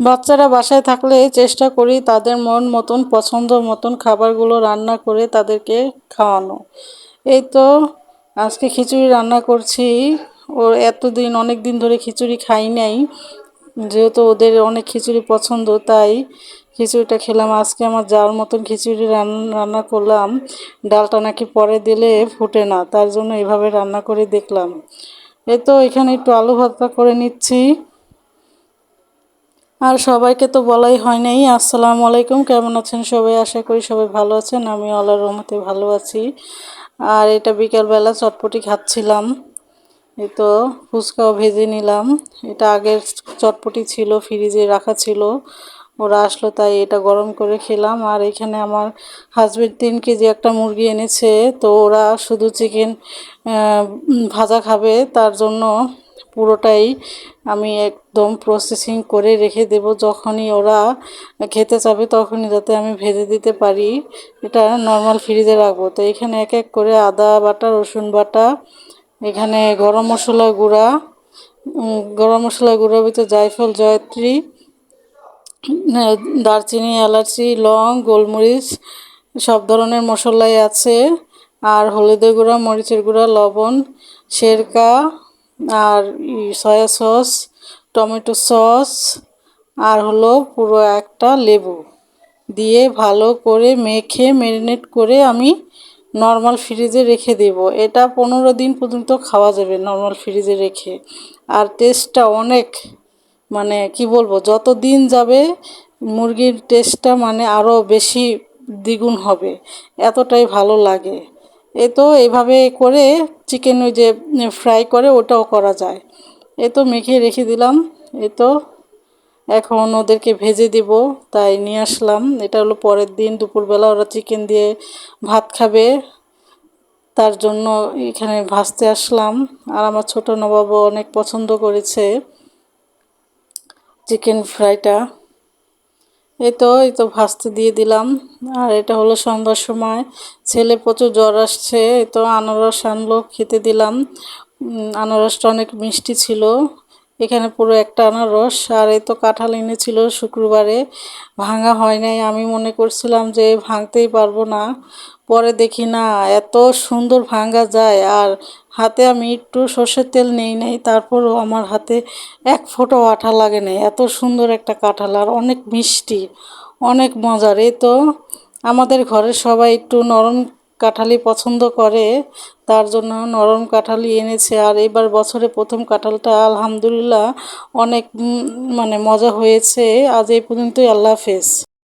বাচ্চারা বাসায় থাকলে চেষ্টা করি তাদের মন মতন, পছন্দ মতন খাবারগুলো রান্না করে তাদেরকে খাওয়ানো। এই তো আজকে খিচুড়ি রান্না করছি। ও এতদিন অনেক দিন ধরে খিচুড়ি খাই নাই। যেহেতু ওদের অনেক খিচুড়ি পছন্দ, তাই খিচুড়িটা খেলাম। আজকে আমার যাওয়ার মতন খিচুড়ি রান্না করলাম, ডালটা নাকি পরে দিলে ফুটে না, তার জন্য এভাবে রান্না করে দেখলাম। এই তো এখানে একটু আলু ভর্তা করে নিচ্ছি। আর সবাইকে তো বলাই হয় নাই। আসসালামু আলাইকুম, কেমন আছেন সবাই? আশা করি সবাই ভালো আছেন। আমি আল্লাহর রহমতে ভালো আছি। আর এটা বিকালবেলা চটপটি খাচ্ছিলাম। এই তো ফুচকাও ভেজে নিলাম। এটা আগের চটপটি ছিল, ফ্রিজে রাখা ছিল। ওরা আসলো, তাই এটা গরম করে খেলাম। আর এখানে আমার হাজব্যান্ড তিন কেজি একটা মুরগি এনেছে। তো ওরা শুধু চিকেন ভাজা খাবে। তার জন্য পুরোটাই আমি একদম প্রসেসিং করে রেখে দেব। যখনই ওরা খেতে চাবে তখনই যাতে আমি ভেজে দিতে পারি। এটা নর্মাল ফ্রিজে রাখব। তো এখানে এক এক করে আদা বাটা, রসুন বাটা, এখানে গরম মশলা গুঁড়া গরম মশলা গুঁড়ার ভিতরে জায়ফল, জয়ত্রী দারচিনি, এলাচি, লং, গোলমরিচ, সব ধরনের মশলাই আছে। আর হলুদের গুঁড়া, মরিচের গুঁড়া, লবণ, সেরকা আর সয়া সস, টমেটো সস, আর হলো পুরো একটা লেবু। দিয়ে ভালো করে মেখে ম্যারিনেট করে আমি নর্মাল ফ্রিজে রেখে দেব। এটা পনেরো দিন পর্যন্ত খাওয়া যাবে নর্মাল ফ্রিজে রেখে। আর টেস্টটা অনেক মানে কি বলব, যত দিন যাবে মুরগির টেস্টটা মানে আরও বেশি দ্বিগুণ হবে, এতটাই ভালো লাগে। এ তো এভাবে করে চিকেন ওই যে ফ্রাই করে, ওটাও করা যায়। এ তো মেখে রেখে দিলাম। এ তো এখন ওদেরকে ভেজে দিব, তাই নিয়ে আসলাম। এটা হলো পরের দিন, দুপুরবেলা ওরা চিকেন দিয়ে ভাত খাবে। তার জন্য এখানে ভাজতে আসলাম। আর আমার ছোটো নবাবও অনেক পছন্দ করেছে চিকেন ফ্রাইটা এই তো এই তো ভাজতে দিয়ে দিলাম। আর এটা হলো সন্ধ্যার সময়। ছেলে প্রচুর জ্বর আসছে, এই তো আনারস আনলো, খেতে দিলাম। আনারসটা অনেক মিষ্টি ছিল। এখানে পুরো একটা আনারস, আর এই তো কাঁঠাল এনেছিল শুক্রবারে। ভাঙা হয় নাই। আমি মনে করছিলাম যে ভাঙতেই পারব না। পরে দেখি না, এত সুন্দর ভাঙ্গা যায়। আর হাতে আমি একটু সর্ষের তেল নেই নাই, তারপরও আমার হাতে এক ফোঁটাও আঠা লাগে নাই। এত সুন্দর একটা কাঁঠাল আর অনেক মিষ্টি, অনেক মজার। এই তো আমাদের ঘরে সবাই একটু নরম কাঁঠালি পছন্দ করে, তার জন্য নরম কাঁঠালি এনেছে। আর এবার বছরে প্রথম কাঁঠালটা আলহামদুলিল্লাহ অনেক মানে মজা হয়েছে। আজ এই পর্যন্তই আল্লাহ হাফেজ।